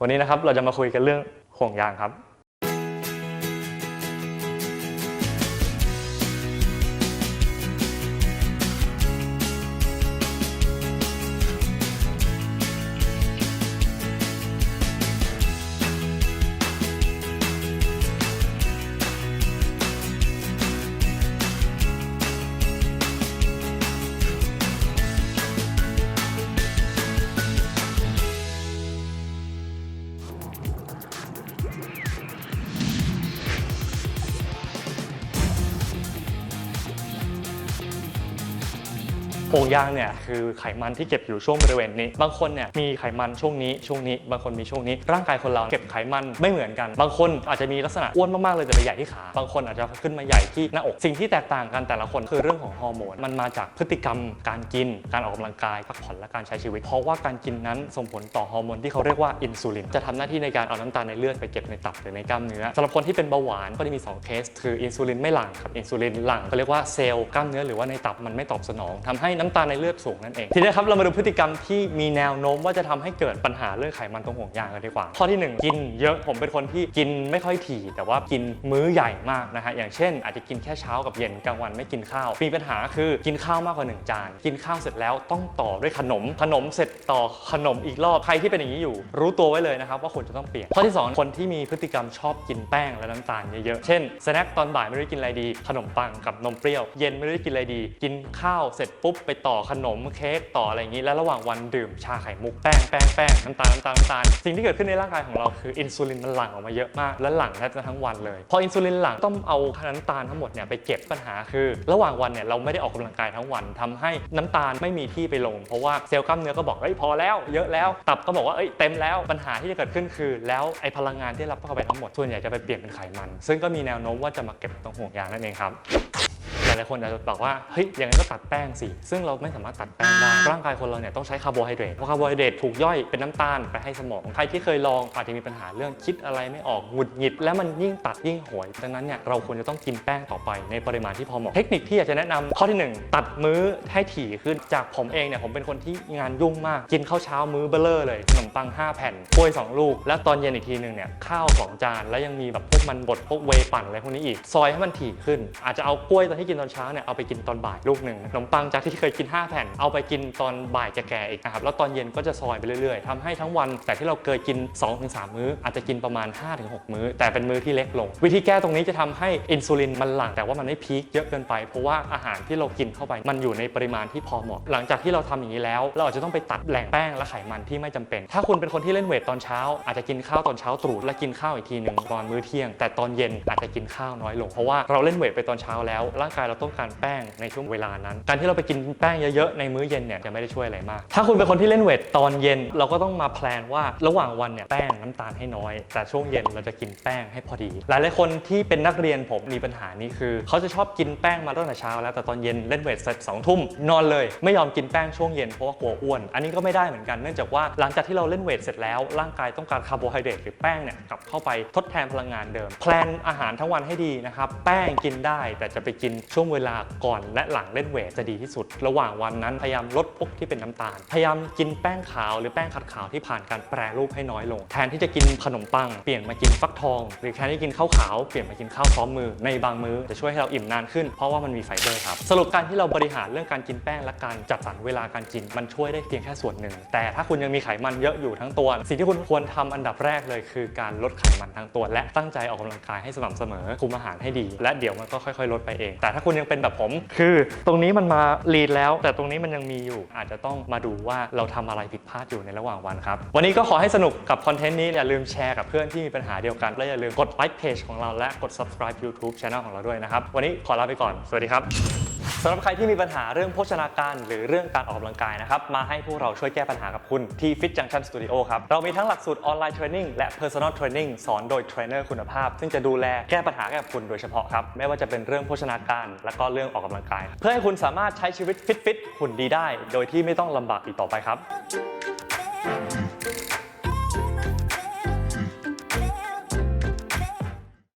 วันนี้นะครับเราจะมาคุยกันเรื่องห่วงยางครับ ห่งยางเนี่ยคือไขมันที่เก็บอยู่ช่วงบริเวณนี้ บางคนเนี่ยมีไขมันช่วงนี้ช่วงนี้ บางคนมีช่วงนี้ ร่างกายคนเราเก็บไขมันไม่เหมือนกัน บางคนอาจจะมีลักษณะอ้วนมากๆเลยแต่ไปใหญ่ที่ขา บางคนอาจจะขึ้นมาใหญ่ที่หน้าอก สิ่งที่แตกต่างกันแต่ละคนคือเรื่องของฮอร์โมน มันมาจากพฤติกรรม การกิน การออกกำลังกาย พักผ่อน และการใช้ชีวิต เพราะว่าการกินนั้นส่งผลต่อฮอร์โมนที่เขาเรียกว่าอินซูลิน จะทำหน้าที่ในการเอาน้ำตาลในเลือดไปเก็บในตับหรือในกล้ามเนื้อสำหรับคนที่เป็นเบาหวานก็จะมีสองเคส คืออินซูลินไม่หลั่งกับอินซูลินหลั่งก็เรียกว่าเซลล์กล้ามเนื้อหรือว่าในตับมันไม่ตอบสนองทำให้น้ำตาลในเลือดสูงนั่นเอง ทีนี้ครับเรามาดูพฤติกรรมที่มีแนวโน้มว่าจะทำให้เกิดปัญหาเรื่องไขมันตรงห่วงยางกันดีกว่า ข้อที่หนึ่งกินเยอะผมเป็นคนที่กินไม่ค่อยถี่ แต่ว่ากินมื้อใหญ่มากนะฮะอย่างเช่น อาจจะกินแค่เช้ากับเย็นกลางวันไม่กินข้าว มีปัญหาคือกินข้าวมากกว่าหนึ่งจาน กินข้าวเสร็จแล้วต้องต่อด้วยขนม ขนมเสร็จต่อขนมอีกรอบใครที่เป็นอย่างนี้อยู่ รู้ตัวไว้เลยนะครับว่าควรจะต้องเปลี่ยนข้อที่สองคนที่มีพฤติกรรมชอบกินแป้งและน้ำตาลเยอะๆเช่นสแน็คตอนบ่ายไม่รู้กินอะไรดี ขนมปังกับนมเปรี้ยว เย็นไม่รู้กินอะไรดี กินข้าวเสร็จปุ๊บไปต่อขนมเค้กต่ออะไรอย่างนี้ แล้วระหว่างวันดื่มชาไข่มุกแป้งแป้งแป้งน้ำตาลน้ำตาลน้ำตาลสิ่งที่เกิดขึ้นในร่างกายของเราคืออินซูลินมันหลั่งออกมาเยอะมาก และหลั่งแทบจะทั้งวันเลย พออินซูลินหลั่งต้องเอาน้ำตาลทั้งหมดเนี่ยไปเก็บปัญหาคือ ระหว่างวันเนี่ยเราไม่ได้ออกกำลังกายทั้งวันทำให้น้ำตาลไม่มีที่ไปลง เพราะว่าเซลล์กล้ามเนื้อก็บอกเอ้ยพอแล้ว เยอะแล้วตับก็บอกว่าเอ้ยเต็มแล้วปัญหาที่จะเกิดขึ้นคือ แล้วไอพลังงานที่รับเข้าไปทั้งหมดส่วนใหญ่จะไปเปลี่ยนเป็นไขมัน ซึ่งก็มีแนวโน้มว่าจะมาเก็บตรงห่วงยางนั่นเองครับ ลายๆคนอาจจะบอกว่าเฮ้ยอย่างนั้นก็ตัดแป้งสิ ซึ่งเราไม่สามารถตัดแป้งได้ร่างกายคนเราเนี่ยต้องใช้คาร์โบไฮเดรตเพราะคาร์โบไฮเดรตถูกย่อยเป็นน้ำตาลไปให้สมองใครที่เคยลองอาจจะมีปัญหาเรื่องคิดอะไรไม่ออกหงุดหงิด แล้วมันยิ่งตัดยิ่งหวยดังนั้นเนี่ยเราควรจะต้องกินแป้งต่อไปในปริมาณที่พอเหมาะเทคนิคที่อยากจะแนะนำข้อที่หนึ่งตัดมื้อให้ถี่ขึ้นจากผมเองเนี่ยผมเป็นคนที่งานยุ่งมาก กินข้าวเช้ามื้อเบลเลอร์เลยขนมปัง 5 แผ่นกล้วย 2 ลูก แล้วตอนเย็นอีกทีหนึ่งเนี่ยข้าว 2 จาน แล้วยังมีแบบพวกมันบดพวกเวปั่นอะไรพวกนี้อีก ซอยให้มันถี่ขึ้น อาจจะเอากล้วยตอนที่กินตอนเช้าเนี่ยเอาไปกินตอนบ่ายลูกหนึ่งขนมปังจากที่เคยกิน 5 แผ่นเอาไปกินตอนบ่ายแก่ๆอีกนะครับแล้วตอนเย็นก็จะซอยไปเรื่อยๆทำให้ทั้งวันแต่ที่เราเคยกิน 2-3 มื้อ อาจจะกินประมาณ 5-6 มื้อ แต่เป็นมื้อที่เล็กลง วิธีแก้ตรงนี้จะทำให้อินซูลินมันหลั่งแต่ว่ามันไม่พีคเยอะเกินไป เพราะว่าอาหารที่เรากินเข้าไปมันอยู่ในปริมาณที่พอเหมาะ หลังจากที่เราทำอย่างนี้แล้ว เราอาจจะต้องไปตัดแหล่งแป้งและไขมันที่ไม่จำเป็น ถ้าคุณเป็นคนที่เล่นเวทตอนเช้า อาจจะกินข้าวตอนเช้าตรู่และกินข้าวอีกทีหนึ่งตอนมื้อเที่ยง แต่ตอนเย็นอาจจะกินข้าวน้อยลงเพราะว่าเราเล่นเวทไปตอนเช้าแล้วร่างกายเราต้องการแป้งในช่วงเวลานั้น การที่เราไปกินแป้งเยอะๆในมื้อเย็นเนี่ยจะไม่ได้ช่วยอะไรมาก ถ้าคุณเป็นคนที่เล่นเวทตอนเย็น เราก็ต้องมาแพลนว่าระหว่างวันเนี่ยแป้งน้ำตาลให้น้อย แต่ช่วงเย็นเราจะกินแป้งให้พอดี หลายๆคนที่เป็นนักเรียนผมมีปัญหานี้คือ เขาจะชอบกินแป้งมาตั้งแต่เช้าแล้วแต่ตอนเย็นเล่นเวทเสร็จสองทุ่มนอนเลยไม่ยอมกินแป้งช่วงเย็นเพราะว่ากลัวอ้วน อันนี้ก็ไม่ได้เหมือนกันเนื่องจากว่าหลังจากที่เราเล่นเวทเสร็จแล้วร่างกายต้องการคาร์โบไฮเดรตหรือแป้งเนี่ยกลับเข้าไปทดแทนพลังงานเดิมแพลนอาหารทั้งวันให้ดีนะครับแป้งกินได้แต่จะไปกินช่วงเวลาก่อนและหลังเล่นเวทจะดีที่สุด ระหว่างวันนั้นพยายามลดพวกที่เป็นน้ำตาล พยายามกินแป้งขาวหรือแป้งขัดขาวที่ผ่านการแปรรูปให้น้อยลง แทนที่จะกินขนมปัง เปลี่ยนมากินฟักทอง หรือแทนที่กินข้าวขาวเปลี่ยนมากินข้าวซ้อมมือ ในบางมื้อจะช่วยให้เราอิ่มนานขึ้นเพราะว่ามันมีไฟเบอร์ครับสรุปการที่เราบริหารเรื่องการกินแป้งและการจัดสรรเวลาการกินมันช่วยได้เพียงแค่ส่วนหนึ่ง แต่ถ้าคุณยังมีไขมันเยอะอยู่ทั้งตัว สิ่งที่คุณควรทำอันดับแรกเลย คือการลดไขมันทั้งตัว และตั้งใจออกกำลังกายให้สม่ำเสมอคุมอาหารให้ดี และเดี๋ยวมันก็ค่อย ๆ ลดไปเองแต่ถ้าคุณยังเป็นแบบผม คือตรงนี้มันมาลีดแล้ว แต่ตรงนี้มันยังมีอยู่ อาจจะต้องมาดูว่าเราทำอะไรผิดพลาดอยู่ในระหว่างวันครับ วันนี้ก็ขอให้สนุกกับคอนเทนต์นี้อย่าลืมแชร์กับเพื่อนที่มีปัญหาเดียวกันและอย่าลืมกดไลค์เพจของเราและกด subscribe YouTube Channel ของเราด้วยนะครับวันนี้ขอลาไปก่อนสวัสดีครับ สำหรับใครที่มีปัญหาเรื่องโภชนาการ หรือเรื่องการออกกำลังกายนะครับ มาให้พวกเราช่วยแก้ปัญหากับคุณที่ Fit Junction Studio ครับ เรามีทั้งหลักสูตรออนไลน์เทรนนิ่งและ Personal Training สอนโดยเทรนเนอร์คุณภาพ ซึ่งจะดูแลแก้ปัญหากับคุณโดยเฉพาะครับ ไม่ว่าจะเป็นเรื่องโภชนาการ และก็เรื่องออกกำลังกาย เพื่อให้คุณสามารถใช้ชีวิตฟิตๆหุ่นดีได้ โดยที่ไม่ต้องลำบากอีกต่อไปครับ